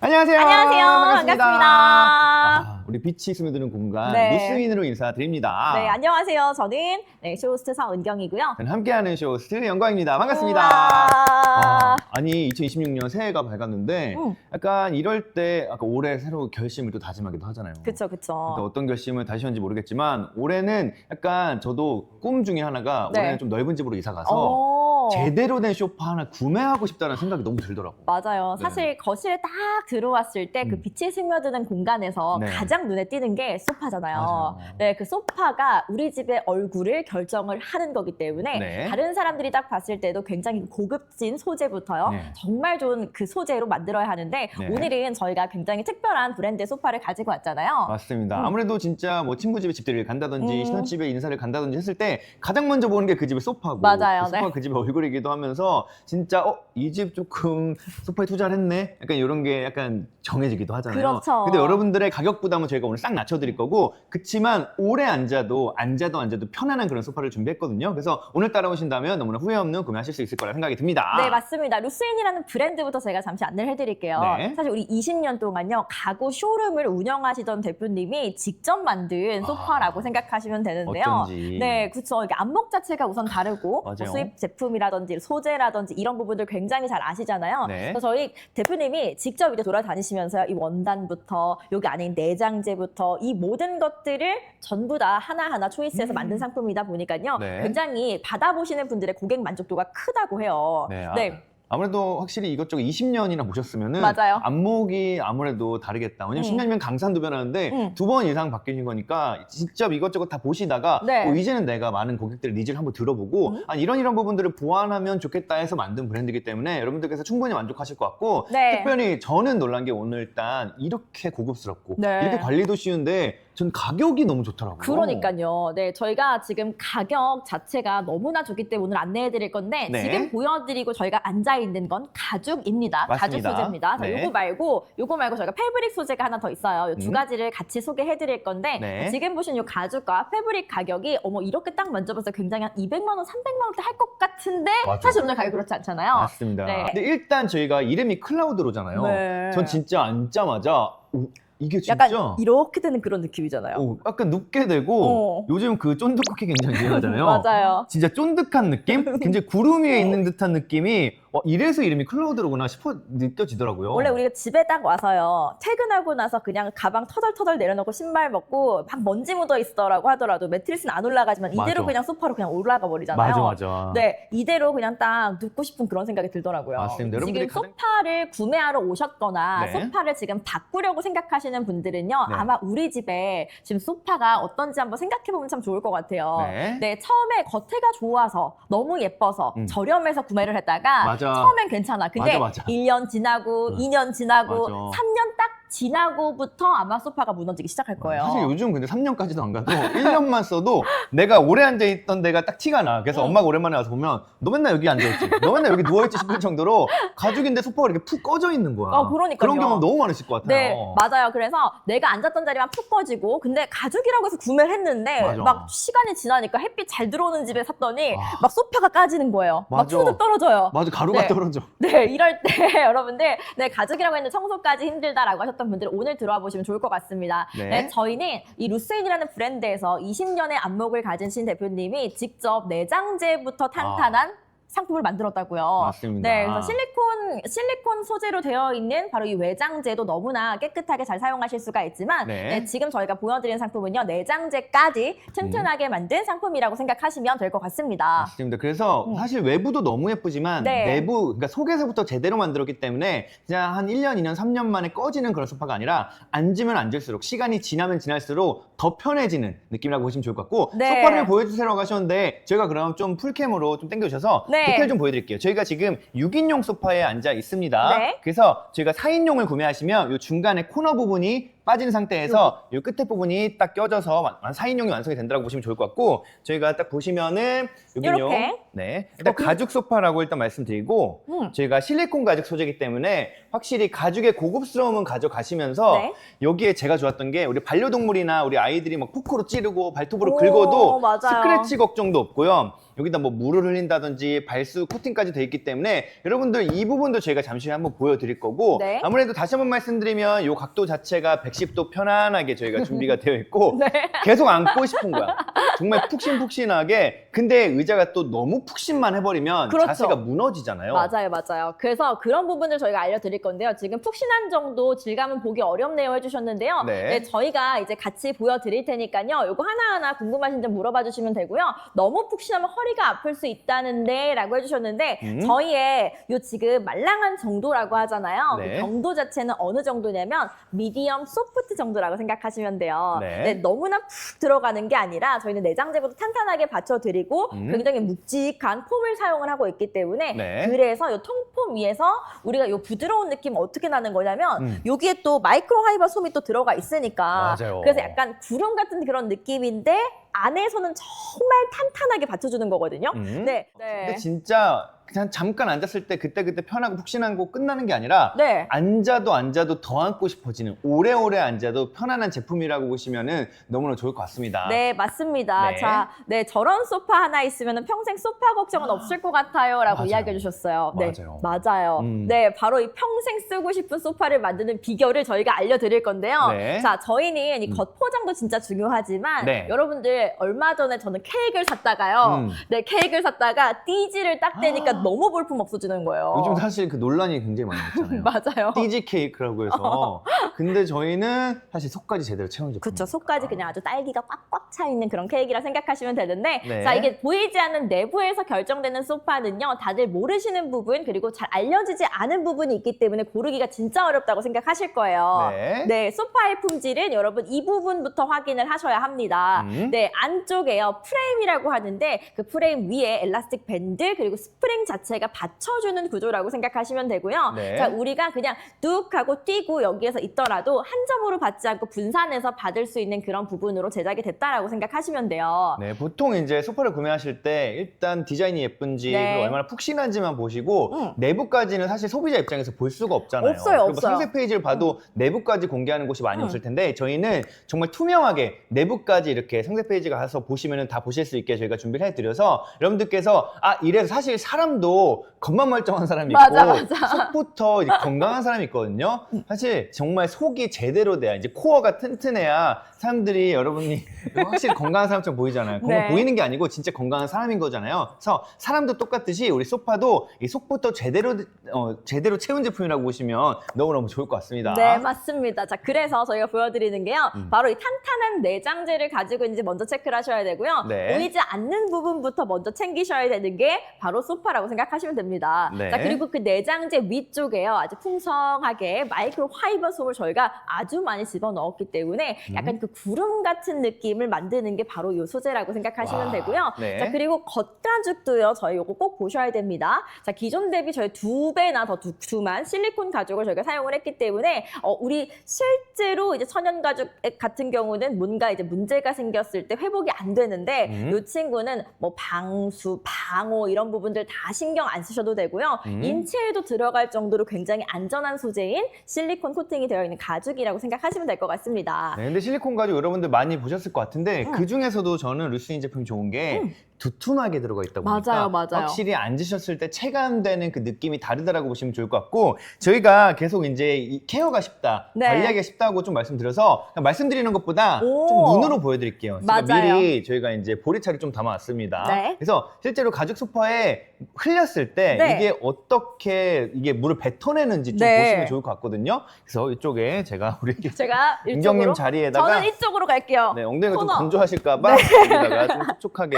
안녕하세요. 안녕하세요. 반갑습니다. 아, 우리 빛이 스며드는 공간 네. 무스인으로 인사드립니다. 네, 안녕하세요. 저는 네, 쇼호스트 서은경이고요. 저는 함께하는 쇼호스트 영광입니다. 반갑습니다. 우와. 아, 아니 2026년 새해가 밝았는데 음. 약간 이럴 때 아까 올해 새로 결심을 또 다짐하기도 하잖아요. 그쵸, 그쵸. 또 어떤 결심을 다시 했는지 모르겠지만 올해는 약간 저도 꿈 중에 하나가 네. 올해는 좀 넓은 집으로 이사 가서 어. 제대로 된 소파 하나 구매하고 싶다는 생각이 너무 들더라고. 맞아요. 네. 사실 거실에 딱 들어왔을 때그 음. 빛이 스며드는 공간에서 네. 가장 눈에 띄는 게 소파잖아요. 맞아요. 네, 그 소파가 우리 집의 얼굴을 결정을 하는 거기 때문에 네. 다른 사람들이 딱 봤을 때도 굉장히 고급진 소재부터요. 네. 정말 좋은 그 소재로 만들어야 하는데 네. 오늘은 저희가 굉장히 특별한 브랜드의 소파를 가지고 왔잖아요. 맞습니다. 음. 아무래도 진짜 뭐 친구 집에 집들이를 간다든지 음. 신혼집에 인사를 간다든지 했을 때 가장 먼저 보는 게 그 집의 소파고 맞아요, 그 소파가 네. 그 집의 얼굴이기도 하면서 진짜 어 이 집 조금 소파에 투자를 했네 약간 이런 게 약간 정해지기도 하잖아요. 그렇죠. 근데 여러분들의 가격 부담은 저희가 오늘 싹 낮춰드릴 거고 그치만 오래 앉아도 앉아도 앉아도 편안한 그런 소파를 준비했거든요. 그래서 오늘 따라오신다면 너무나 후회 없는 구매하실 수 있을 거라 생각이 듭니다. 네, 맞습니다. 루스인이라는 브랜드부터 제가 잠시 안내를 해드릴게요. 네. 사실 우리 20년 동안요, 가구 쇼룸을 운영하시던 대표님이 직접 만든 소파라고 생각하시면 되는데요. 아. 어쩐지. 네, 그렇죠. 이게 안목 자체가 우선 다르고 뭐. 수입 제품이라든지 소재라든지 이런 부분들 굉장히 잘 아시잖아요. 네. 그래서 저희 대표님이 직접 이제 돌아다니시면서요, 이 원단부터 여기 안에 있는 내장재 부터 이 모든 것들을 전부 다 하나하나 초이스해서 만든 상품이다 보니까요, 음. 네. 굉장히 받아보시는 분들의 고객 만족도가 크다고 해요. 네, 아, 네. 아무래도 확실히 이것저것 20년이나 보셨으면은 맞아요. 안목이 아무래도 다르겠다. 왜냐면 음. 10년이면 강산도 변하는데 음. 두 번 이상 바뀌는 거니까 직접 이것저것 다 보시다가 네. 어, 이제는 내가 많은 고객들의 니즈를 한번 들어보고 음. 아, 이런 이런 부분들을 보완하면 좋겠다 해서 만든 브랜드이기 때문에 여러분들께서 충분히 만족하실 것 같고 네. 특별히 저는 놀란 게 오늘 일단 이렇게 고급스럽고 네. 이렇게 관리도 쉬운데 전 가격이 너무 좋더라고요. 그러니까요. 네, 저희가 지금 가격 자체가 너무나 좋기 때문에 오늘 안내해 드릴 건데 네. 지금 보여드리고 저희가 앉아 있는 건 가죽입니다. 가죽 맞습니다. 소재입니다. 자, 네. 요거 말고 요거 말고 저희가 패브릭 소재가 하나 더 있어요. 이두 음. 가지를 같이 소개해 드릴 건데 네. 지금 보신 요 가죽과 패브릭 가격이 어머 이렇게 딱 만져봤을 때 굉장히 한 200만 원, 300만 원대 할 것 같은데 맞아요. 사실 오늘 가격 그렇지 않잖아요. 맞습니다. 네. 근데 일단 저희가 이름이 클라우드로잖아요. 네. 전 진짜 앉자마자 오, 이게 진짜 약간 이렇게 되는 그런 느낌이잖아요. 오, 약간 눕게 되고 어. 요즘 그 쫀득 쿠키 굉장히 유행하잖아요. 맞아요. 진짜 쫀득한 느낌? 굉장히 구름 위에 있는 듯한 느낌이 어, 이래서 이름이 클라우드로구나 싶어 느껴지더라고요. 원래 우리가 집에 딱 와서요 퇴근하고 나서 그냥 가방 터덜터덜 내려놓고 신발 벗고 막 먼지 묻어 있어라고 하더라도 매트리스는 안 올라가지만 이대로 맞아. 그냥 소파로 그냥 올라가 버리잖아요. 맞아 맞아. 네, 이대로 그냥 딱 눕고 싶은 그런 생각이 들더라고요. 맞습니다. 지금 여러분들이 가장- 소파를 구매하러 오셨거나 네. 소파를 지금 바꾸려고 생각하시는 분들은요, 네. 아마 우리 집에 지금 소파가 어떤지 한번 생각해 보면 참 좋을 것 같아요. 네. 네, 처음에 겉에가 좋아서 너무 예뻐서 음. 저렴해서 구매를 했다가 맞아. 처음엔 괜찮아. 근데 맞아, 맞아. 1년 지나고 음. 2년 지나고 맞아. 3년 딱 지나고부터 아마 소파가 무너지기 시작할 거예요. 사실 요즘 근데 3년까지도 안 가도 1년만 써도 내가 오래 앉아 있던 데가 딱 티가 나. 그래서 음. 엄마가 오랜만에 와서 보면 너 맨날 여기 앉아 있지. 너 맨날 여기 누워 있지 싶을 정도로 가죽인데 소파가 이렇게 푹 꺼져 있는 거야. 어, 그러니까요. 그런 경험 너무 많으실 것 같아요. 네, 맞아요. 그래서 내가 앉았던 자리만 푹 꺼지고, 근데 가죽이라고 해서 구매를 했는데, 맞아. 막 시간이 지나니까 햇빛 잘 들어오는 집에 샀더니, 아. 막 소파가 까지는 거예요. 막 맞아. 툭툭 떨어져요. 맞아 가루가 네. 떨어져. 네, 이럴 때 여러분들, 네, 가죽이라고 했는데 청소까지 힘들다라고 하셨던 분들 오늘 들어와 보시면 좋을 것 같습니다. 네. 네, 저희는 이 루스인이라는 브랜드에서 20년의 안목을 가진 신 대표님이 직접 내장재부터 탄탄한 상품을 만들었다고요. 아. 맞습니다. 네, 그래서 실리콘 실리콘 소재로 되어 있는 바로 이 외장재도 너무나 깨끗하게 잘 사용하실 수가 있지만 네. 네, 지금 저희가 보여드리는 상품은요 내장재까지 튼튼하게 만든 상품이라고 생각하시면 될 것 같습니다. 맞습니다. 그래서 음. 사실 외부도 너무 예쁘지만 네. 내부, 그러니까 속에서부터 제대로 만들었기 때문에 그냥 한 1년, 2년, 3년 만에 꺼지는 그런 소파가 아니라 앉으면 앉을수록 시간이 지나면 지날수록 더 편해지는 느낌이라고 보시면 좋을 것 같고 네. 소파를 보여주세요 하셨는데 저희가 그럼 좀 풀캠으로 좀 당겨주셔서 네. 디테일 좀 보여드릴게요. 저희가 지금 6인용 소파에 앉아 있습니다. 네. 그래서 저희가 4인용을 구매하시면 이 중간에 코너 부분이 빠진 상태에서 이 끝에 부분이 딱 껴져서 완- 완- 4인용이 완성이 된다고 보시면 좋을 것 같고 저희가 딱 보시면은 여기요. 이렇게. 네. 일단 가죽 소파라고 일단 말씀드리고 음. 저희가 실리콘 가죽 소재이기 때문에 확실히 가죽의 고급스러움은 가져가시면서 네. 여기에 제가 좋았던 게 우리 반려동물이나 우리 아이들이 막 포크로 찌르고 발톱으로 오, 긁어도 맞아요. 스크래치 걱정도 없고요. 여기다 뭐 물을 흘린다든지 발수 코팅까지 돼 있기 때문에 여러분들 이 부분도 저희가 잠시 후에 한번 보여드릴 거고 네. 아무래도 다시 한번 말씀드리면 이 각도 자체가 110도 편안하게 저희가 준비가 되어 있고 네. 계속 앉고 싶은 거야. 정말 푹신푹신하게. 근데 의자가 또 너무 푹신만 해버리면 그렇죠. 자세가 무너지잖아요. 맞아요, 맞아요. 그래서 그런 부분을 저희가 알려드릴 건데요. 지금 푹신한 정도 질감은 보기 어렵네요 해주셨는데요. 네. 저희가 이제 같이 보여드릴 테니까요. 이거 하나하나 궁금하신 점 물어봐 주시면 되고요. 너무 푹신하면 허리가 아플 수 있다는데 라고 해주셨는데 음. 저희의 요 지금 말랑한 정도라고 하잖아요. 네. 그 정도 자체는 어느 정도냐면 미디엄 소 프트 정도라고 생각하시면 돼요. 네. 너무나 푹 들어가는 게 아니라 저희는 내장재부터 탄탄하게 받쳐드리고 음. 굉장히 묵직한 폼을 사용을 하고 있기 때문에 네. 그래서 이 통폼 위에서 우리가 이 부드러운 느낌 어떻게 나는 거냐면 음. 여기에 또 마이크로 하이버 솜이 또 들어가 있으니까 맞아요. 그래서 약간 구름 같은 그런 느낌인데 안에서는 정말 탄탄하게 받쳐주는 거거든요. 음. 네, 근데 네, 진짜 그냥 잠깐 앉았을 때 그때 그때 편하고 푹신한 거 끝나는 게 아니라 네. 앉아도 앉아도 더 앉고 싶어지는 오래오래 앉아도 편안한 제품이라고 보시면은 너무나 좋을 것 같습니다. 네, 맞습니다. 네. 자, 네, 저런 소파 하나 있으면 평생 소파 걱정은 없을 것 같아요. 라고 맞아요. 이야기해 주셨어요. 네, 맞아요. 맞아요. 음. 네, 바로 이 평생 쓰고 싶은 소파를 만드는 비결을 저희가 알려드릴 건데요. 네. 자, 저희는 이 음. 겉포장도 진짜 중요하지만 네. 여러분들 얼마 전에 저는 케이크를 샀다가요. 음. 네, 케이크를 샀다가 띠지를 딱 떼니까 너무 볼품 없어지는 거예요. 요즘 사실 그 논란이 굉장히 많이 있잖아요. 맞아요. 띠지 케이크라고 해서. 근데 저희는 사실 속까지 제대로 채운 제품. 그쵸. 속까지 그냥 아주 딸기가 꽉꽉 차 있는 그런 케이크라 생각하시면 되는데, 네. 자, 이게 보이지 않는 내부에서 결정되는 소파는요, 다들 모르시는 부분, 그리고 잘 알려지지 않은 부분이 있기 때문에 고르기가 진짜 어렵다고 생각하실 거예요. 네. 네, 소파의 품질은 여러분 이 부분부터 확인을 하셔야 합니다. 음. 네, 안쪽에요. 프레임이라고 하는데 그 프레임 위에 엘라스틱 밴드 그리고 스프링 자체가 받쳐주는 구조라고 생각하시면 되고요. 네. 자, 우리가 그냥 뚝 하고 뛰고 여기에서 있더라도 한 점으로 받지 않고 분산해서 받을 수 있는 그런 부분으로 제작이 됐다라고 생각하시면 돼요. 네, 보통 이제 소파를 구매하실 때 일단 디자인이 예쁜지 네. 그리고 얼마나 푹신한지만 보시고 응. 내부까지는 사실 소비자 입장에서 볼 수가 없잖아요. 없어요, 그리고 없어요. 상세 페이지를 봐도 내부까지 공개하는 곳이 많이 응. 없을 텐데 저희는 정말 투명하게 내부까지 이렇게 상세 페이지 가서 보시면 다 보실 수 있게 저희가 준비를 해드려서 여러분들께서 아 이래서 사실 사람 도 겉만 멀쩡한 사람이 있고 맞아, 맞아. 속부터 이제 건강한 사람이 있거든요. 사실 정말 속이 제대로 돼야 이제 코어가 튼튼해야 사람들이 여러분이 확실히 건강한 사람처럼 보이잖아요. 건강 네. 보이는 게 아니고 진짜 건강한 사람인 거잖아요. 그래서 사람도 똑같듯이 우리 소파도 이 속부터 제대로 어, 제대로 채운 제품이라고 보시면 너무너무 좋을 것 같습니다. 네, 맞습니다. 자, 그래서 저희가 보여드리는 게요. 음. 바로 이 탄탄한 내장재를 가지고 있는지 먼저 체크를 하셔야 되고요. 네. 보이지 않는 부분부터 먼저 챙기셔야 되는 게 바로 소파라고 생각하시면 됩니다. 네. 자, 그리고 그 내장재 위쪽에요. 아주 풍성하게 마이크로 파이버 솜을 저희가 아주 많이 집어넣었기 때문에 음. 약간 그 구름 같은 느낌을 만드는 게 바로 이 소재라고 생각하시면 와, 되고요. 네. 자, 그리고 겉가죽도요. 저희 이거 꼭 보셔야 됩니다. 자, 기존 대비 저희 두 배나 더 두툼한 실리콘 가죽을 저희가 사용을 했기 때문에 어, 우리 실제로 이제 천연 가죽 같은 경우는 뭔가 이제 문제가 생겼을 때 회복이 안 되는데 음. 이 친구는 뭐 방수, 방호 이런 부분들 다 신경 안 쓰셔도 되고요. 음. 인체에도 들어갈 정도로 굉장히 안전한 소재인 실리콘 코팅이 되어 있는 가죽이라고 생각하시면 될 것 같습니다. 네, 근데 실리콘 가죽 여러분들 많이 보셨을 것 같은데 음. 그 중에서도 저는 루스인 제품이 좋은 게 음. 두툼하게 들어가 있다 보니까 맞아요, 맞아요. 확실히 앉으셨을 때 체감되는 그 느낌이 다르다라고 보시면 좋을 것 같고 저희가 계속 이제 이 케어가 쉽다, 네. 관리하기가 쉽다고 좀 말씀드려서 그냥 말씀드리는 것보다 오. 좀 눈으로 보여드릴게요. 제가 맞아요. 미리 저희가 이제 보리차를 좀 담아왔습니다. 네. 그래서 실제로 가죽 소파에 흘렸을 때 네. 이게 어떻게 이게 물을 뱉어내는지 좀 네. 보시면 좋을 것 같거든요. 그래서 이쪽에 제가 우리 제가 이쪽으로 자리에다가 저는 이쪽으로 갈게요. 네, 엉덩이가 좀 코너. 건조하실까봐 여기다가 좀 촉촉하게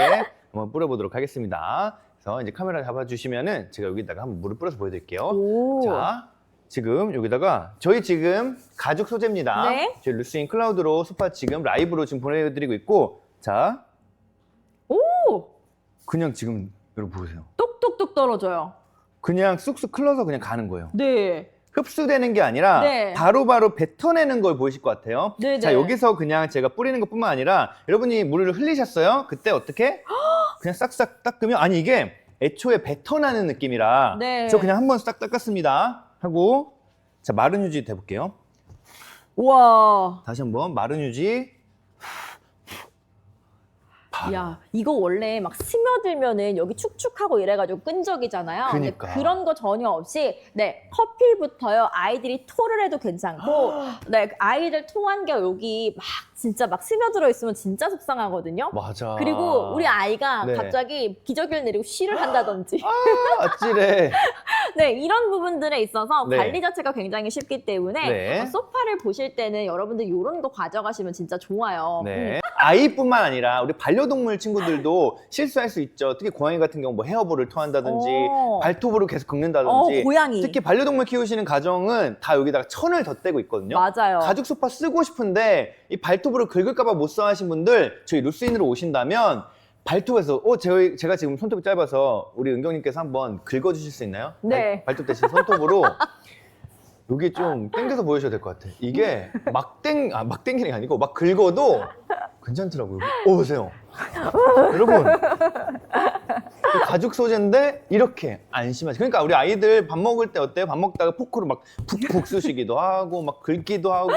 한번 뿌려보도록 하겠습니다. 그래서 이제 카메라 잡아주시면은 제가 여기다가 한번 물을 뿌려서 보여드릴게요. 오. 자, 지금 여기다가 저희 지금 가죽 소재입니다. 네. 저희 루스인 클라우드로 소파 지금 라이브로 지금 보내드리고 있고, 자, 오! 그냥 지금 여러분 보세요. 똑똑똑 떨어져요. 그냥 쑥쑥 흘러서 그냥 가는 거예요. 네. 흡수되는 게 아니라 네. 바로바로 뱉어내는 걸 보이실 것 같아요. 네네. 자, 여기서 그냥 제가 뿌리는 것 뿐만 아니라 여러분이 물을 흘리셨어요? 그때 어떻게? 그냥 싹싹 닦으면 아니 이게 애초에 뱉어나는 느낌이라 네. 저 그냥 한번 싹 닦았습니다. 하고 자, 마른 휴지 대볼게요. 우와. 다시 한번 마른 휴지 야, 이거 원래 막 스며들면은 여기 축축하고 이래가지고 끈적이잖아요. 근데 그니까. 그런 거 전혀 없이, 네, 커피부터요, 아이들이 토를 해도 괜찮고, 네, 아이들 토한 게 여기 막 진짜 막 스며들어 있으면 진짜 속상하거든요. 맞아. 그리고 우리 아이가 네. 갑자기 기저귀를 내리고 쉬를 한다든지. 아, 아찔해. 네, 이런 부분들에 있어서 네. 관리 자체가 굉장히 쉽기 때문에 네. 어, 소파를 보실 때는 여러분들 이런 거 가져가시면 진짜 좋아요. 음. 네. 아이뿐만 아니라 우리 반려동 물 친구들도 실수할 수 있죠. 특히 고양이 같은 경우 뭐 헤어볼을 토한다든지 어. 발톱으로 계속 어, 긁는다든지 고양이. 특히 반려동물 키우시는 가정은 다 여기다가 천을 덧대고 있거든요. 맞아요. 가죽 소파 쓰고 싶은데 이 발톱으로 긁을까봐 못 써 하신 분들 저희 루스인으로 오신다면 발톱에서 어 제가, 제가 지금 손톱이 짧아서 우리 은경님께서 한번 긁어주실 수 있나요? 네. 발, 발톱 대신 손톱으로 여기 좀 당겨서 보여주셔야 될 것 같아. 이게 막 땡 아 막 땡기는 게 아니고 막 긁어도 괜찮더라고요. 오 보세요. 여러분 그 가죽 소재인데 이렇게 안 심하지. 그러니까 우리 아이들 밥 먹을 때 어때요? 밥 먹다가 포크로 막 푹푹 쑤시기도 하고 막 긁기도 하고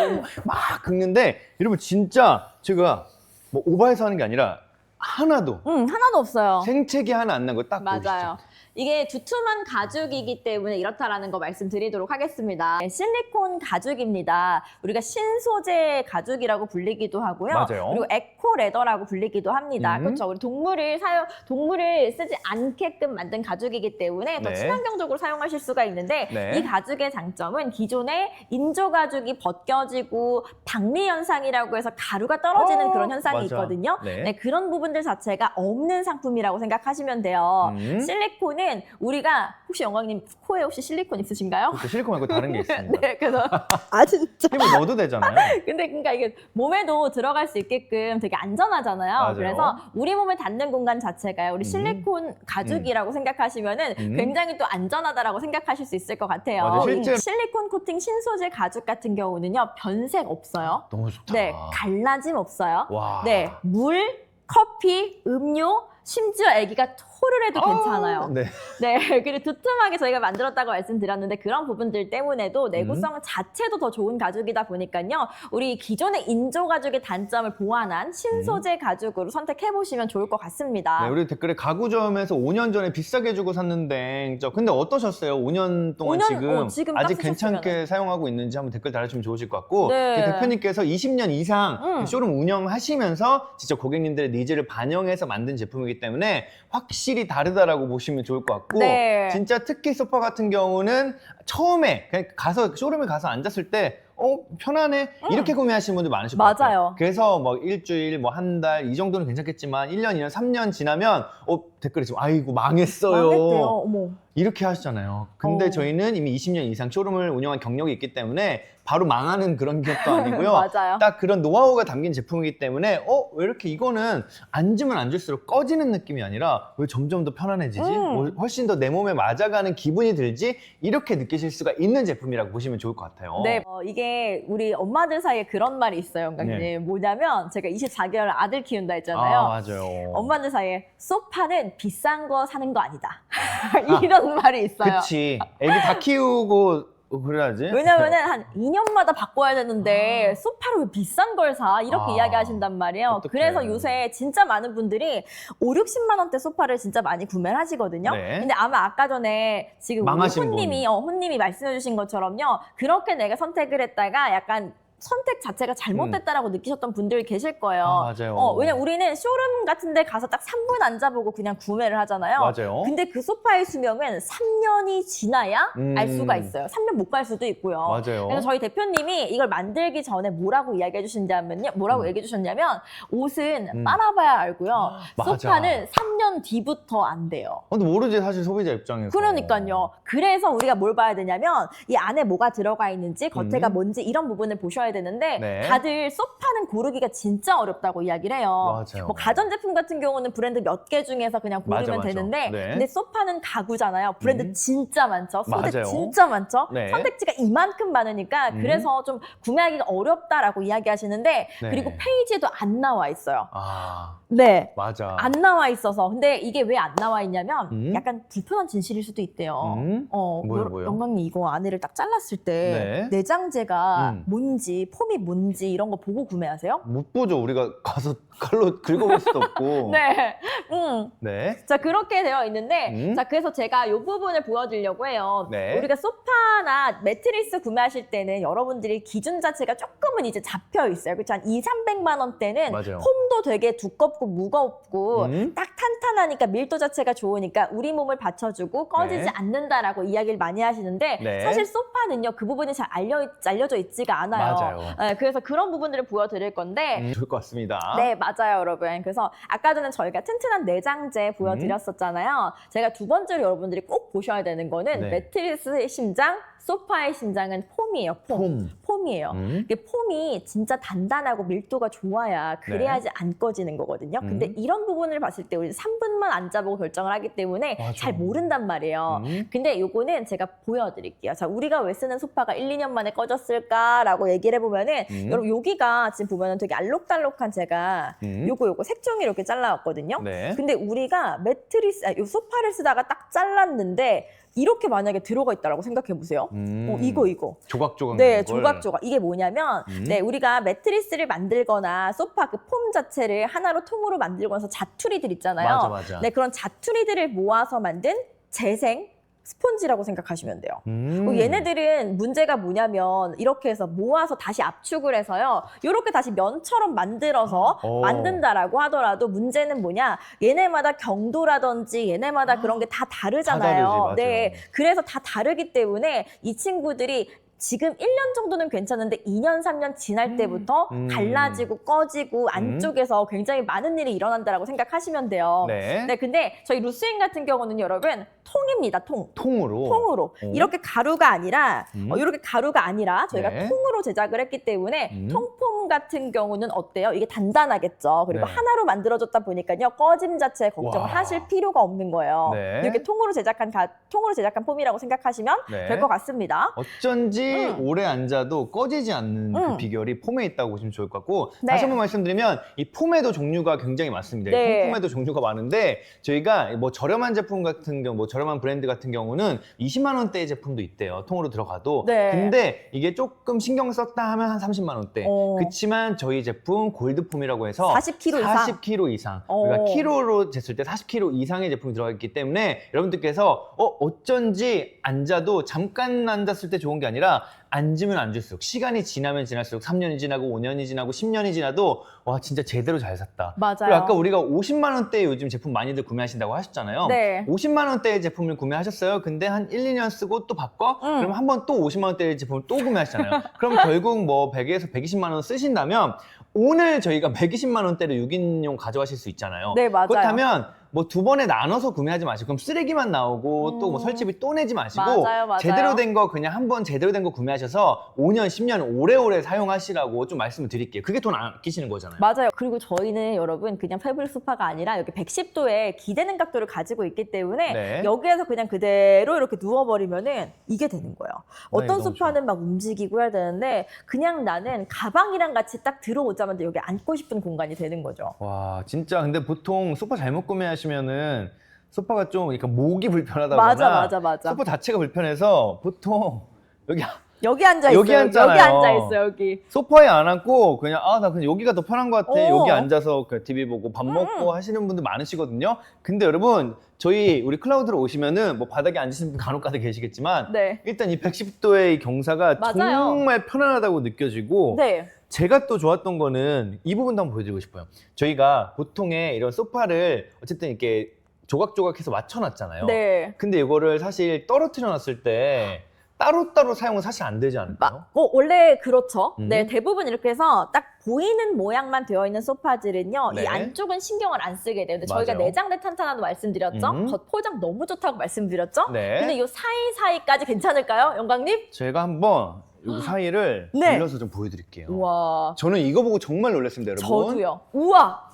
막 긁는데 여러분 진짜 제가 뭐 오버해서 하는 게 아니라 하나도 음, 하나도 없어요. 생채기 하나 안 난 거딱 보이시죠? 이게 두툼한 가죽이기 때문에 이렇다라는 거 말씀드리도록 하겠습니다. 네, 실리콘 가죽입니다. 우리가 신소재 가죽이라고 불리기도 하고요. 맞아요. 그리고 에코 레더라고 불리기도 합니다. 음. 그렇죠. 우리 동물을 사용 동물을 쓰지 않게끔 만든 가죽이기 때문에 더 네. 친환경적으로 사용하실 수가 있는데 네. 이 가죽의 장점은 기존의 인조 가죽이 벗겨지고 박리 현상이라고 해서 가루가 떨어지는 어, 그런 현상이 맞아. 있거든요. 네. 네, 그런 부분들 자체가 없는 상품이라고 생각하시면 돼요. 음. 실리콘은 우리가 혹시 영광님 코에 혹시 실리콘 있으시신가요? 그렇죠. 실리콘 말고 다른 게 있습니다. 네, 그래서 아 진짜. 힘을 넣어도 되잖아요. 근데 그러니까 이게 몸에도 들어갈 수 있게끔 되게 안전하잖아요. 맞아요. 그래서 우리 몸에 닿는 공간 자체가요. 우리 음. 실리콘 가죽이라고 생각하시면은 음. 굉장히 또 안전하다라고 생각하실 수 있을 것 같아요. 맞아요. 실제- 이 실리콘 코팅 신소재 가죽 같은 경우는요. 변색 없어요. 너무 좋다. 네, 갈라짐 없어요. 와. 네, 물, 커피, 음료, 심지어 아기가 토를 해도 괜찮아요. 네. 네, 그리고 두툼하게 저희가 만들었다고 말씀드렸는데 그런 부분들 때문에도 내구성 음. 자체도 더 좋은 가죽이다 보니까요. 우리 기존의 인조 가죽의 단점을 보완한 신소재 가죽으로 선택해 보시면 좋을 것 같습니다. 음. 네, 우리 댓글에 가구점에서 5년 전에 비싸게 주고 샀는데, 저 근데 어떠셨어요? 5년 동안 5년, 지금, 어, 지금 딱 아직 쓰셨으면은. 괜찮게 사용하고 있는지 한번 댓글 달아주시면 좋으실 것 같고, 네. 그 대표님께서 20년 이상 음. 쇼룸 운영하시면서 진짜 고객님들의 니즈를 반영해서 만든 제품이기 때문에 확실히 다르다라고 보시면 좋을 것 같고, 네. 진짜 특히 소파 같은 경우는 처음에 그냥 가서 쇼룸에 가서 앉았을 때 어, 편하네. 음. 이렇게 구매하시는 분들 많으실 것 같아요. 맞아요. 그래서 뭐 일주일, 뭐 한 달, 이 정도는 괜찮겠지만 1년, 2년, 3년 지나면 어, 댓글에 지금 아이고 망했어요. 망했대요. 어머. 이렇게 하시잖아요. 근데 어. 저희는 이미 20년 이상 쇼룸을 운영한 경력이 있기 때문에 바로 망하는 그런 기업도 아니고요. 맞아요. 딱 그런 노하우가 담긴 제품이기 때문에 어, 왜 이렇게 이거는 앉으면 앉을수록 꺼지는 느낌이 아니라 왜 점점 더 편안해지지? 음. 뭐 훨씬 더 내 몸에 맞아가는 기분이 들지? 이렇게 느끼실 수가 있는 제품이라고 보시면 좋을 것 같아요. 네, 어, 이게 우리 엄마들 사이에 그런 말이 있어요, 영광님. 네. 뭐냐면 제가 24개월 아들 키운다 했잖아요. 아, 맞아요. 엄마들 사이에 소파는 비싼 거 사는 거 아니다. 이런 말이 있어요. 그치. 애기 다 키우고 그래야지. 왜냐면은 한 2년마다 바꿔야 되는데 소파를 왜 비싼 걸 사? 이렇게 아, 이야기하신단 말이에요. 어떡해. 그래서 요새 진짜 많은 분들이 5, 60만 원대 소파를 진짜 많이 구매를 하시거든요. 네. 근데 아마 아까 전에 지금 우리 망하신 혼님이 어, 혼님이 말씀해 주신 것처럼요. 그렇게 내가 선택을 했다가 약간 선택 자체가 잘못됐다라고 느끼셨던 분들 계실 거예요. 음. 아, 맞아요. 어, 왜냐면 우리는 쇼룸 같은 데 가서 딱 3분 앉아보고 그냥 구매를 하잖아요. 맞아요. 근데 그 소파의 수명은 3년이 지나야 음. 알 수가 있어요. 3년 못 갈 수도 있고요. 맞아요. 그래서 저희 대표님이 이걸 만들기 전에 뭐라고 이야기해 주신다면요. 뭐라고 음. 얘기해 주셨냐면 옷은 음. 빨아봐야 알고요. 맞아. 소파는 3년 뒤부터 안 돼요. 근데 모르지 사실 소비자 입장에서. 그러니까요. 그래서 우리가 뭘 봐야 되냐면 이 안에 뭐가 들어가 있는지 겉에가 음. 뭔지 이런 부분을 보셔야 보셔야 되는데 네. 다들 소파는 고르기가 진짜 어렵다고 이야기를 해요. 맞아요. 뭐 가전제품 같은 경우는 브랜드 몇 개 중에서 그냥 고르면 맞아, 맞아. 되는데 네. 근데 소파는 가구잖아요. 브랜드 음. 진짜 많죠. 소득 맞아요. 진짜 많죠. 네. 선택지가 이만큼 많으니까 음. 그래서 좀 구매하기가 어렵다라고 이야기하시는데 네. 그리고 페이지에도 안 나와 있어요. 아, 네. 맞아. 안 나와 있어서 근데 이게 왜 안 나와 있냐면 음? 약간 불편한 진실일 수도 있대요. 음? 어, 뭐요, 여- 뭐요? 영광님 이거 안에를 딱 잘랐을 때 네. 내장재가 음. 뭔지 폼이 뭔지 이런 거 보고 구매하세요? 못 보죠. 우리가 가서 칼로 긁어볼 수도 없고. 네. 음. 네. 자 그렇게 되어 있는데 음. 자 그래서 제가 이 부분을 보여드리려고 해요. 네. 우리가 소파나 매트리스 구매하실 때는 여러분들이 기준 자체가 조금은 이제 잡혀 있어요. 그렇죠? 한 2, 300만 원대는 맞아요. 폼도 되게 두껍고 무겁고 음? 딱 탄탄하니까 밀도 자체가 좋으니까 우리 몸을 받쳐주고 꺼지지 네. 않는다라고 이야기를 많이 하시는데 네. 사실 소파는요 그 부분이 잘 알려, 알려져 있지가 않아요. 맞아요. 네, 그래서 그런 부분들을 보여드릴 건데 음, 좋을 것 같습니다. 네, 맞아요, 여러분. 그래서 아까 전에 저희가 튼튼한 내장재 보여드렸었잖아요. 제가 두 번째로 여러분들이 꼭 보셔야 되는 거는 네. 매트리스의 심장, 소파의 심장은 폼이에요, 폼. 폼. 이에요 음? 이게 폼이 진짜 단단하고 밀도가 좋아야 그래야지 안 꺼지는 거거든요. 근데 음. 이런 부분을 봤을 때 우리 3분만 앉아보고 결정을 하기 때문에 맞아. 잘 모른단 말이에요. 음? 근데 요거는 제가 보여드릴게요. 자, 우리가 왜 쓰는 소파가 1, 2년 만에 꺼졌을까라고 얘기를 해보면은 음. 여러분 여기가 지금 보면은 되게 알록달록한 제가 음? 요거 요거 색종이 이렇게 잘라왔거든요. 네. 근데 우리가 매트리스, 아, 요 소파를 쓰다가 딱 잘랐는데 이렇게 만약에 들어가 있다라고 생각해 보세요. 음. 어, 이거 이거. 조각조각. 네. 조각조각. 이게 뭐냐면, 음. 네, 우리가 매트리스를 만들거나 소파 그 폼 자체를 하나로 통으로 만들거나 자투리들 있잖아요. 맞아, 맞아. 네, 그런 자투리들을 모아서 만든 재생 스폰지라고 생각하시면 돼요. 음. 어, 얘네들은 문제가 뭐냐면 이렇게 해서 모아서 다시 압축을 해서요. 이렇게 다시 면처럼 만들어서 어. 만든다라고 하더라도 문제는 뭐냐? 얘네마다 경도라든지 얘네마다 그런 게 다 다르잖아요. 다 다르지. 네. 그래서 다 다르기 때문에 이 친구들이 지금 1년 정도는 괜찮은데 2년, 3년 지날 때부터 음. 갈라지고 꺼지고 안쪽에서 굉장히 많은 일이 일어난다라고 생각하시면 돼요. 네. 네, 근데 저희 루스인 같은 경우는 여러분 통입니다, 통. 통으로. 통으로 오. 이렇게 가루가 아니라 음. 어, 이렇게 가루가 아니라 저희가 네. 통으로 제작을 했기 때문에 음. 통폼 같은 경우는 어때요? 이게 단단하겠죠. 그리고 네. 하나로 만들어졌다 보니까요 꺼짐 자체에 걱정을 와. 하실 필요가 없는 거예요. 네. 이렇게 통으로 제작한 가, 통으로 제작한 폼이라고 생각하시면 네. 될것 같습니다. 어쩐지 음. 오래 앉아도 꺼지지 않는 그 음. 비결이 폼에 있다고 보시면 좋을 것 같고 네. 다시 한 번 말씀드리면 이 폼에도 종류가 굉장히 많습니다. 네. 이 폼에도 종류가 많은데 저희가 뭐 저렴한 제품 같은 경우, 뭐 저렴한 브랜드 같은 경우는 20만 원대의 제품도 있대요. 통으로 들어가도. 네. 근데 이게 조금 신경 썼다 하면 한 30만 원대. 어. 그렇지만 저희 제품 골드폼이라고 해서 40kg 이상. 40kg 이상. 어. 그러니까 키로로 쟀을 때 40kg 이상의 제품이 들어가 있기 때문에 여러분들께서 어 어쩐지 앉아도 잠깐 앉았을 때 좋은 게 아니라 앉으면 앉을수록 시간이 지나면 지날수록 3년이 지나고 5년이 지나고 10년이 지나도 와 진짜 제대로 잘 샀다. 맞아요. 그리고 아까 우리가 50만 원대 요즘 제품 많이들 구매하신다고 하셨잖아요. 네. 50만 원대의 제품을 구매하셨어요. 근데 한 1, 2년 쓰고 또 바꿔? 음. 그럼 한 번 또 50만 원대의 제품을 또 구매하시잖아요. 그럼 결국 뭐 100에서 120만 원 쓰신다면 오늘 저희가 120만 원대로 6인용 가져가실 수 있잖아요. 네, 맞아요. 그렇다면 뭐 두 번에 나눠서 구매하지 마시고 그럼 쓰레기만 나오고 또 뭐 음. 설치비 또 내지 마시고 맞아요, 맞아요. 제대로 된 거 그냥 한 번 제대로 된 거 구매하셔서 5년, 10년 오래오래 사용하시라고 좀 말씀을 드릴게요. 그게 돈 안 아끼시는 거잖아요. 맞아요. 그리고 저희는 여러분 그냥 패브릭 소파가 아니라 이렇게 110도의 기대는 각도를 가지고 있기 때문에 네. 여기에서 그냥 그대로 이렇게 누워버리면은 이게 되는 거예요. 어떤 너무 소파는 막 움직이고 해야 되는데 그냥 나는 가방이랑 같이 딱 들어오자마자 여기 앉고 싶은 공간이 되는 거죠. 와 진짜 근데 보통 소파 잘못 구매하시 면은 소파가 좀 그러니까 목이 불편하다거나 맞아, 맞아, 맞아. 소파 자체가 불편해서 보통 여기 여기 앉아 있어요. 여기 앉잖아요. 여기 앉아 있어 여기. 소파에 안 앉고 그냥 아 나 그냥 여기가 더 편한 것 같아 어. 여기 앉아서 그 TV 보고 밥 먹고 하시는 분들 많으시거든요 근데 여러분 저희 우리 클라우드로 오시면은 뭐 바닥에 앉으시는 분 간혹 가다 계시겠지만 네. 일단 이 110도의 이 경사가 맞아요. 정말 편안하다고 느껴지고 네. 제가 또 좋았던 거는 이 부분도 한번 보여드리고 싶어요. 저희가 보통의 이런 소파를 어쨌든 이렇게 조각조각해서 맞춰놨잖아요. 네. 근데 이거를 사실 떨어뜨려 놨을 때 따로따로 사용은 사실 안 되지 않을까요? 막, 어, 원래 그렇죠. 음. 네, 대부분 이렇게 해서 딱 보이는 모양만 되어 있는 소파들은요, 네. 이 안쪽은 신경을 안 쓰게 돼요. 근데 저희가 맞아요. 내장대 탄탄하다고 말씀드렸죠? 음. 겉 포장 너무 좋다고 말씀드렸죠? 네. 근데 이 사이사이까지 괜찮을까요, 영광님? 제가 한번 요 사이를 네. 돌려서 좀 보여드릴게요. 우와. 저는 이거 보고 정말 놀랐습니다, 여러분. 저도요. 우와.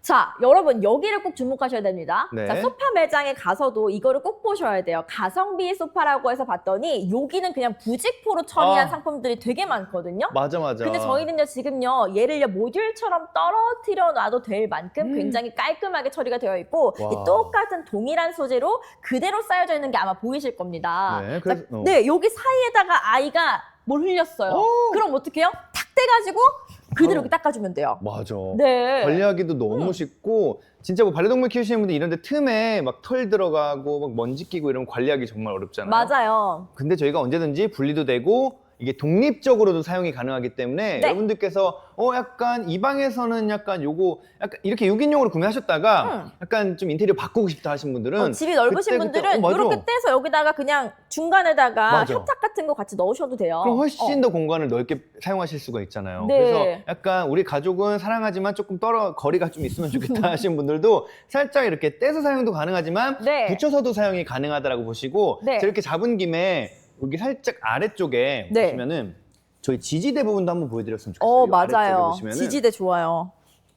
자, 여러분 여기를 꼭 주목하셔야 됩니다. 네. 자, 소파 매장에 가서도 이거를 꼭 보셔야 돼요. 가성비 소파라고 해서 봤더니 여기는 그냥 부직포로 처리한 아. 상품들이 되게 많거든요. 맞아, 맞아. 근데 저희는요 지금요 얘를요 모듈처럼 떨어뜨려 놔도 될 만큼 음. 굉장히 깔끔하게 처리가 되어 있고 와. 이 똑같은 동일한 소재로 그대로 쌓여져 있는 게 아마 보이실 겁니다. 네, 자, 그래서- 어. 네 여기 사이에다가 아이가 뭘 흘렸어요. 오. 그럼 어떻게요? 탁 떼가지고 그대로 바로. 이렇게 닦아주면 돼요. 맞아. 네. 관리하기도 너무 음. 쉽고 진짜 뭐 반려동물 키우시는 분들 이런데 틈에 막 털 들어가고 막 먼지 끼고 이러면 관리하기 정말 어렵잖아요. 맞아요. 근데 저희가 언제든지 분리도 되고 이게 독립적으로도 사용이 가능하기 때문에 네. 여러분들께서 어 약간 이 방에서는 약간 요거 약간 이렇게 6인용으로 구매하셨다가 음. 약간 좀 인테리어 바꾸고 싶다 하신 분들은 어, 집이 넓으신 그때, 그때, 분들은 어, 맞아. 이렇게 떼서 여기다가 그냥 중간에다가 맞아. 협탁 같은 거 같이 넣으셔도 돼요. 그럼 훨씬 어. 더 공간을 넓게 사용하실 수가 있잖아요. 네. 그래서 약간 우리 가족은 사랑하지만 조금 떨어 거리가 좀 있으면 좋겠다 하시는 분들도 살짝 이렇게 떼서 사용도 가능하지만 네. 붙여서도 사용이 가능하다라고 보시고 네. 자, 이렇게 잡은 김에 여기 살짝 아래쪽에 네. 보시면은 저희 지지대 부분도 한번 보여드렸으면 좋겠어요. 어이 아래쪽에 맞아요. 보시면은 지지대 좋아요.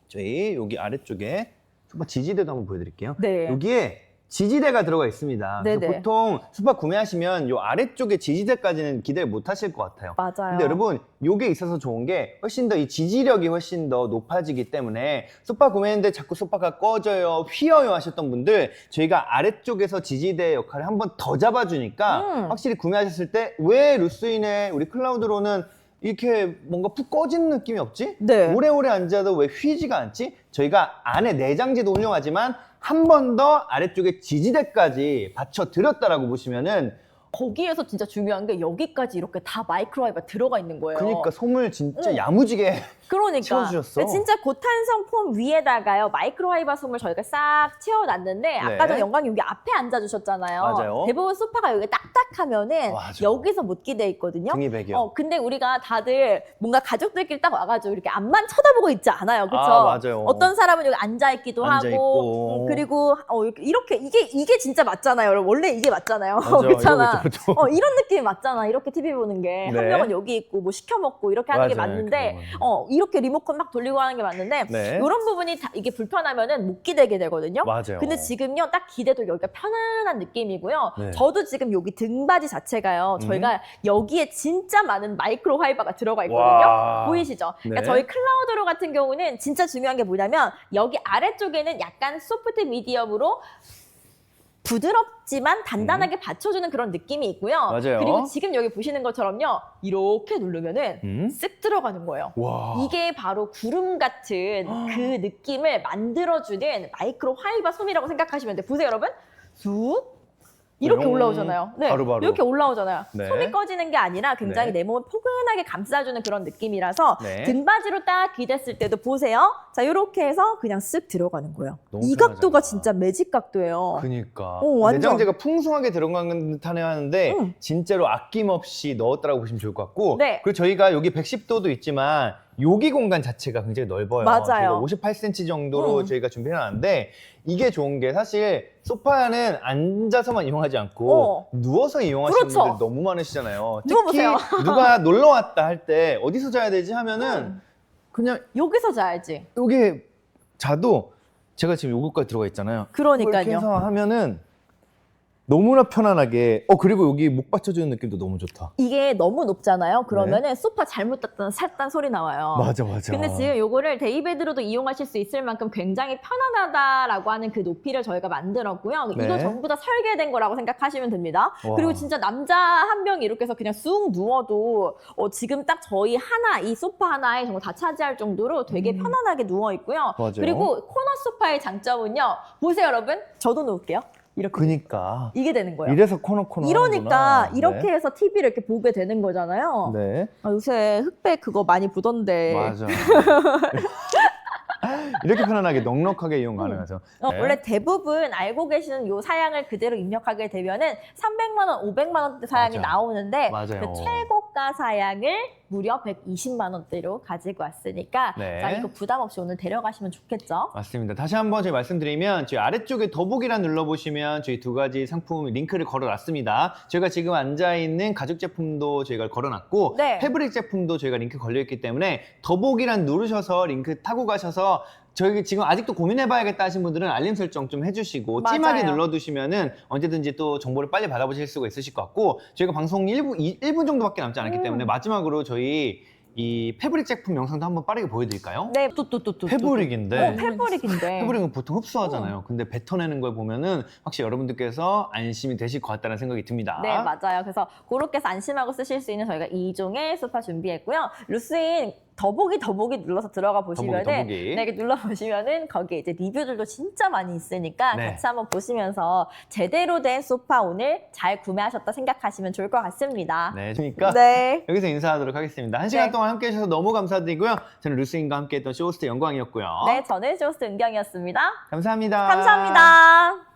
저희 여기 아래쪽에 소파 지지대도 한번 보여드릴게요. 네. 여기에 지지대가 들어가 있습니다. 그래서 네네. 보통 소파 구매하시면 요 아래쪽에 지지대까지는 기대를 못 하실 것 같아요. 맞아요. 근데 여러분 요게 있어서 좋은 게 훨씬 더 이 지지력이 훨씬 더 높아지기 때문에 소파 구매했는데 자꾸 소파가 꺼져요 휘어요 하셨던 분들 저희가 아래쪽에서 지지대 역할을 한 번 더 잡아주니까 음. 확실히 구매하셨을 때 왜 루스인의 우리 클라우드로는 이렇게 뭔가 푹 꺼지는 느낌이 없지? 네. 오래오래 앉아도 왜 휘지가 않지? 저희가 안에 내장재도 훌륭하지만 한 번 더 아래쪽에 지지대까지 받쳐 드렸다라고 보시면은 거기에서 진짜 중요한 게 여기까지 이렇게 다 마이크로와이브가 들어가 있는 거예요. 그러니까 솜을 진짜 응. 야무지게 그러니까 채워주셨어. 진짜 고탄성 폼 위에다가요 마이크로하이바 솜을 저희가 싹 채워놨는데 아까 전에 영광이 여기 앞에 앉아주셨잖아요. 네. 맞아요. 대부분 소파가 여기 딱딱하면은 맞아. 여기서 못기돼 있거든요. 등이백이요. 어 근데 우리가 다들 뭔가 가족들끼리 딱 와가지고 이렇게 앞만 쳐다보고 있지 않아요, 그렇죠? 아, 맞아요. 어떤 사람은 여기 앉아 있기도 앉아 하고 있고. 음, 그리고 어, 이렇게, 이게 이게 진짜 맞잖아요, 여러분. 원래 이게 맞잖아요, 맞아. 그렇잖아. 이거 그쵸, 그쵸. 어 이런 느낌이 맞잖아. 이렇게 TV 보는 게한 네. 명은 여기 있고 뭐 시켜 먹고 이렇게 하는 게 맞아요. 맞는데 그거. 어 이렇게 리모컨 막 돌리고 하는 게 맞는데 네. 이런 부분이 다 이게 불편하면은 못 기대게 되거든요. 맞아요. 근데 지금요 딱 기대도 여기가 편안한 느낌이고요. 네. 음. 저도 지금 여기 등받이 자체가요. 저희가 여기에 진짜 많은 마이크로 화이바가 들어가 있거든요. 와. 보이시죠? 그러니까 네. 저희 클라우드로 같은 경우는 진짜 중요한 게 뭐냐면 여기 아래쪽에는 약간 소프트 미디엄으로 부드럽지만 단단하게 받쳐주는 그런 느낌이 있고요. 음. 맞아요. 그리고 지금 여기 보시는 것처럼요. 이렇게 누르면은 음? 쓱 들어가는 거예요. 와. 이게 바로 구름 같은 그 느낌을 만들어주는 마이크로 화이바 솜이라고 생각하시면 돼요. 보세요, 여러분. 쑥 이렇게 용. 올라오잖아요. 네, 바로바로. 이렇게 올라오잖아요. 네. 솜이 꺼지는 게 아니라 굉장히 네. 내 몸을 포근하게 감싸주는 그런 느낌이라서 네. 등받이로 딱 기댔을 때도 보세요. 자, 이렇게 해서 그냥 쓱 들어가는 거예요. 너무 이 각도가 편하잖아. 진짜 매직 각도예요. 그니까 어, 완전. 내장재가 풍성하게 들어간 듯하네 하는데 응. 진짜로 아낌없이 넣었다라고 보시면 좋을 것 같고 네. 그리고 저희가 여기 110도도 있지만 여기 공간 자체가 굉장히 넓어요. 맞아요. 저희가 58cm 정도로 응. 저희가 준비해놨는데 이게 좋은 게 사실 소파는 앉아서만 이용하지 않고 어. 누워서 이용하시는 그렇죠. 분들 너무 많으시잖아요. 특히 누워보세요. 누가 놀러 왔다 할 때 어디서 자야 되지 하면은 음. 그냥 여기서 자야지. 여기 자도 제가 지금 요거까지 들어가 있잖아요. 이렇게 그러니까요. 해서 하면은 너무나 편안하게 어 그리고 여기 목 받쳐주는 느낌도 너무 좋다. 이게 너무 높잖아요. 그러면은 소파 잘못 땄다는 살단 소리 나와요. 맞아 맞아. 근데 지금 요거를 데이베드로도 이용하실 수 있을 만큼 굉장히 편안하다라고 하는 그 높이를 저희가 만들었고요. 네. 이거 전부 다 설계된 거라고 생각하시면 됩니다. 와. 그리고 진짜 남자 한 명이 이렇게 해서 그냥 쑥 누워도 어, 지금 딱 저희 하나, 이 소파 하나에 정말 다 차지할 정도로 되게 편안하게 누워 있고요. 음. 맞아요. 그리고 코너 소파의 장점은요. 보세요, 여러분. 저도 누울게요. 이렇게. 그니까 이게 되는 거예요. 이래서 코너 코너 이러니까 하는구나. 이렇게 해서 TV를 이렇게 보게 되는 거잖아요. 네. 네. 아, 요새 흑백 그거 많이 보던데. 맞아. 이렇게 편안하게 넉넉하게 이용 가능하죠. 어, 네. 원래 대부분 알고 계시는 요 사양을 그대로 입력하게 되면은 300만 원, 500만 원대 사양이 맞아. 나오는데 맞아요. 그 최고가 사양을 무려 120만 원대로 가지고 왔으니까 네. 자 이거 부담 없이 오늘 데려가시면 좋겠죠. 맞습니다. 다시 한번 저희 말씀드리면 저희 아래쪽에 더보기란 눌러보시면 저희 두 가지 상품 링크를 걸어놨습니다. 저희가 지금 앉아있는 가죽 제품도 저희가 걸어놨고 네. 패브릭 제품도 저희가 링크 걸려있기 때문에 더보기란 누르셔서 링크 타고 가셔서 저희 지금 아직도 고민해봐야겠다 하신 분들은 알림 설정 좀 해주시고 맞아요. 찜하게 눌러두시면은 언제든지 또 정보를 빨리 받아보실 수가 있으실 것 같고 저희가 방송 1분, 1분 정도밖에 남지 않았기 음. 때문에 마지막으로 저희 이 패브릭 제품 영상도 한번 빠르게 보여드릴까요? 네, 또또또또 패브릭인데 어, 패브릭인데. 패브릭은 보통 흡수하잖아요. 근데 뱉어내는 걸 보면은 확실히 여러분들께서 안심이 되실 것 같다는 생각이 듭니다. 네, 맞아요. 그래서 그렇게 해서 안심하고 쓰실 수 있는 저희가 이종의 소파 준비했고요. 루스인 더보기 더보기 눌러서 들어가 보시면은 더보기, 더보기. 네, 이렇게 눌러 보시면은 거기에 이제 리뷰들도 진짜 많이 있으니까 네. 같이 한번 보시면서 제대로 된 소파 오늘 잘 구매하셨다 생각하시면 좋을 것 같습니다. 네, 그러니까 네. 여기서 인사하도록 하겠습니다. 한 시간 네. 동안 함께해 주셔서 너무 감사드리고요. 저는 루스인과 함께했던 쇼호스트 영광이었고요. 네, 저는 쇼스트 은경이었습니다. 감사합니다. 감사합니다.